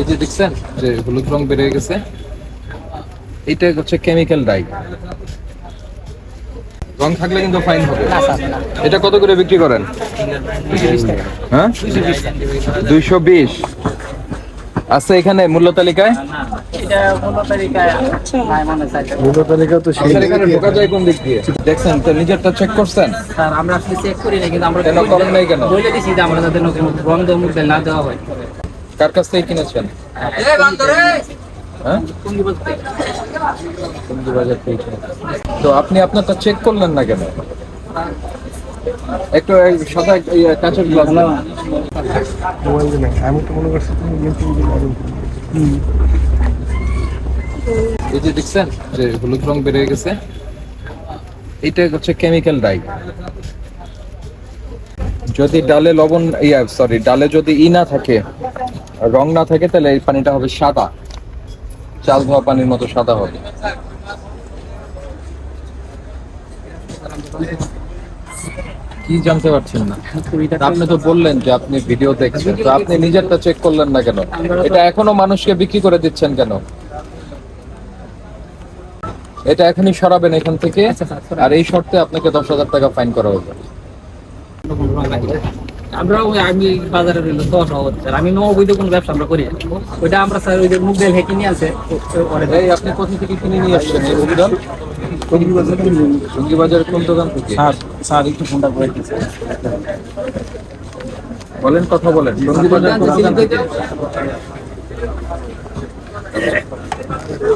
এই যে দেখছেন যে হলুদ রং বেড়ে গেছে এটা হচ্ছে কেমিক্যাল ডাই রং থাকলে কিন্তু ফাইন হবে। এটা কত করে বিক্রি করেন? হ্যাঁ? দুইশো বিশ। আছে এখানে মূল্য তালিকায়। মূল্য তালিকা তো সেই এখানে ঢোকা যায় কোন দিক দিয়ে? দেখছেন তো নিজেরটা চেক করছেন? স্যার আমরা চেক করি না কিন্তু আমরা কেন করেন নাই কেন? বলে দিছি যে আমরা যাতে নতুন বন্ধ মুখ না দেওয়া হয়। কার কাছ থেকে কিনেছেন? হ্যাঁ। তো আপনি আপনারটা চেক করলেন না কেন? একটু সাদা কাঁচের গ্লাস মোবাইল দিয়ে নাই। আমি তো মনে করছি এই যে দেখছেন যে হলুদ রং বেড়ে গেছে? এটা হচ্ছে কেমিক্যাল ডাই যদি ডালে লবণ ইয়া সরি ডালে যদি ই না থাকে রং না থাকে তাহলে এই পানিটা হবে সাদা। চাল ধোয়া পানির মতো সাদা হবে। কি জানতে পারছেন না? আপনি তো বললেন যে আপনি ভিডিও দেখছেন তো আপনি নিজেরটা চেক করলেন না কেন? এটা এখনও মানুষকে বিক্রি করে দিচ্ছেন কেন? এটা এখনই সরাবেন এখান থেকে আচ্ছা, সরাই। আর এই শর্তে আপনাকে দশ হাজার টাকা ফাইন করা হবে। আমরা ওই আমি বাজারে রইল দশ হচ্ছে স্যার। আমি নবৈধ কোনো ব্যবসা আমরা করি ওইটা আমরা স্যার ওই যে মুখ দিয়ে হেঁকে নিয়ে আছে আপনি কোথা থেকে কিনে নিয়ে আসছেন কোন দোকান থেকে? স্যার স্যার একটু ফোনটা করে দিচ্ছে বলেন কথা বলেন। সঙ্গী বাজার কোন দোকান থেকে।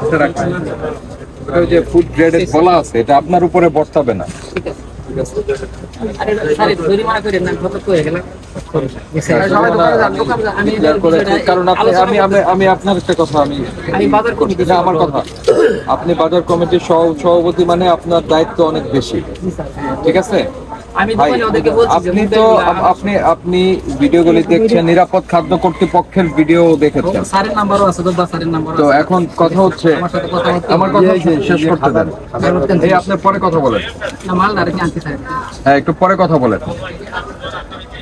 এটা রাখেন। এটা ওই যে ফুড গ্রেডের বলা আছে এটা আপনার উপরে বর্তাবে না। ঠিক আছে। আমি আপনার একটা কথা আমি আমার কথা আপনি বাজার কমিটির সভাপতি মানে আপনার দায়িত্ব অনেক বেশি। ঠিক আছে? আমি ওদেরকে বলছি আপনি তো আপনি আপনি ভিডিওগুলি দেখছেন নিরাপদ খাদ্য কর্তৃপক্ষের ভিডিও দেখেছেন। স্যারের নাম্বারও আছে দোবা স্যারের নাম্বারও তো এখন কথা হচ্ছে আমার সাথে কথা হচ্ছে। আমার কথা শেষ করতে দেন। এই আপনি পরে কথা বলেন। না মাল না রেখে আনতে হ্যাঁ একটু পরে কথা বলেন।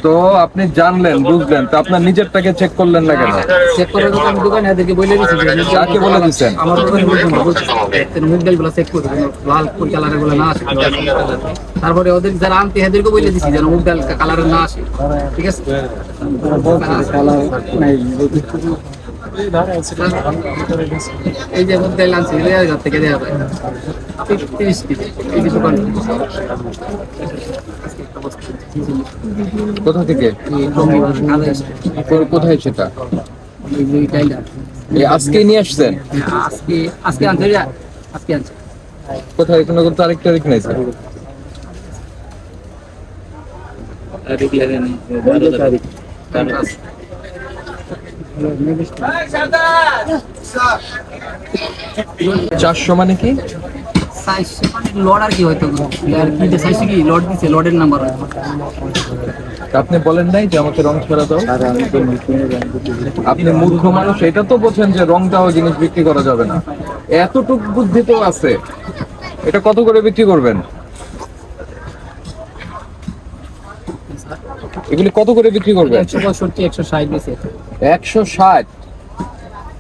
তো আপনি জানলেন বুঝলেন তো আপনার নিজেরটাকে চেক করলেন না কেন? চেক করার আমি দোকানে এদেরকে বলে দিয়েছি যে কাকে বলে দিয়েছেন আমার দোকানে বলছেন ডালগুলো চেক করে লাল কোন কালারেরগুলো না আসে। তারপরে ওদের যারা আনতে এদেরকে বলে দিয়েছি যেন মুগ কালারের না আসে। ঠিক আছে? এই যে আনছি দেড় হাজার থেকে দেওয়া যায় তিরিশ কেজি এই যে দোকান কোথা থেকে? কোথায় সেটা? এই ডালটা এই আজকে নিয়ে আসছেন? আজকে আজকে আনছে আজকে আনছে। কোথায়? কোনো কোনো তারিখ তারিখ। নেই স্যার চারশো মানে কি? মানে লড আর কি হয়তো। আর কি যে কি? লড দিছে লডের নাম্বার হয়তো। আপনি বলেন নাই যে আমাকে রং ছাড়া দাও? আপনি মূর্খ মানুষ এটা তো বোঝেন যে রং দেওয়া জিনিস বিক্রি করা যাবে না। এতটুক বুদ্ধি তো আছে। এটা কত করে বিক্রি করবেন? এগুলি কত করে বিক্রি করবেন? একশো পঁয়ষট্টি একশো ষাট একশো ষাট।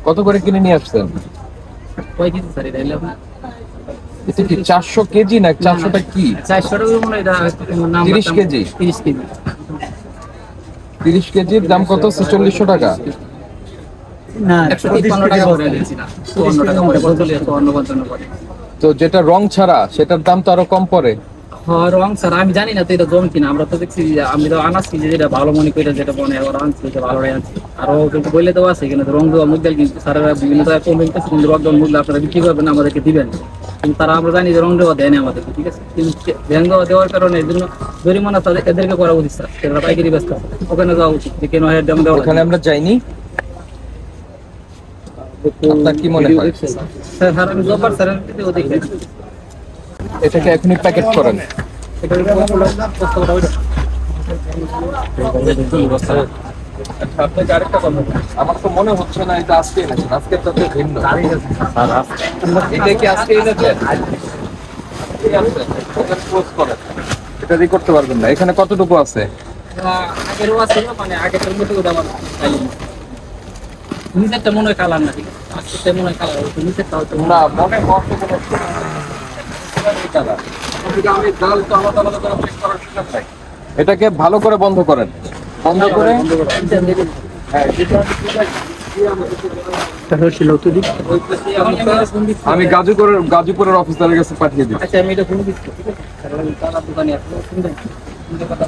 কত করে কিনে নিয়ে আসছেন? এটা কি চারশো কেজি না চারশোটা কি? চারশো টাকা এটা নাম 30 কেজি? তিরিশ কেজি। তিরিশ কেজির দাম কত ছেচল্লিশশো টাকা। তো যেটা রং ছাড়া সেটার দাম তো আরও কম পড়ে। হ্যাঁ রং স্যার আমি জানি না তো এটা জম কিনা আমরা তো দেখছি আমি তো আনাচ্ছি যে যেটা ভালো মনে করে যেটা বনে ওরা আনছি যে ভালোটাই আনছি। আর কিন্তু বললে তো আছে কিন্তু রং দেওয়া মুখ দেয় কিন্তু স্যারেরা বিভিন্ন জায়গায় কমে গেছে কিন্তু রং দেওয়া মুখ আপনারা বিক্রি করবেন আমাদেরকে দিবেন। কিন্তু তারা আমরা জানি যে রং দেওয়া দেয় না আমাদেরকে ঠিক আছে? কিন্তু রং দেওয়া দেওয়ার কারণে এর জন্য জরিমানা তাদের এদেরকে করা উচিত স্যার। সেটা পাইকারি ব্যস্ত ওখানে যাওয়া উচিত যে কেন হেড দাম দেওয়া ওখানে আমরা যাইনি। আপনার কি মনে হয়? স্যার আমি জব্বার স্যারের দেখি। এটাকে এখনই প্যাকেট করেন। এটা কষ্ট আচ্ছা, আপনাকে আরেকটা কথা আমার তো মনে হচ্ছে না এটা আজকে এনেছেন। আজকে তো ভিন্ন। এটা কি আজকে এনেছেন? এটা close করেন। এটা ই করতে পারবেন না। এখানে কতটুকু আছে? আগেরও আছে মানে আগের মতো আমার মনে হয় কালার। না মনে হয় কালার হয়তো নিচেরটা হয়তো না মনে কোনো এটা আমি জাল তো আলাদা আলাদা করে চেক করার সুযোগ নাই। এটাকে ভালো করে বন্ধ করেন। বন্ধ করে হ্যাঁ, আমি গাজুপুরের গাজুপুরের অফিসারের কাছে পাঠিয়ে দিই আচ্ছা আমি এটা ফোন দিচ্ছি। তাহলে দোকানে কথা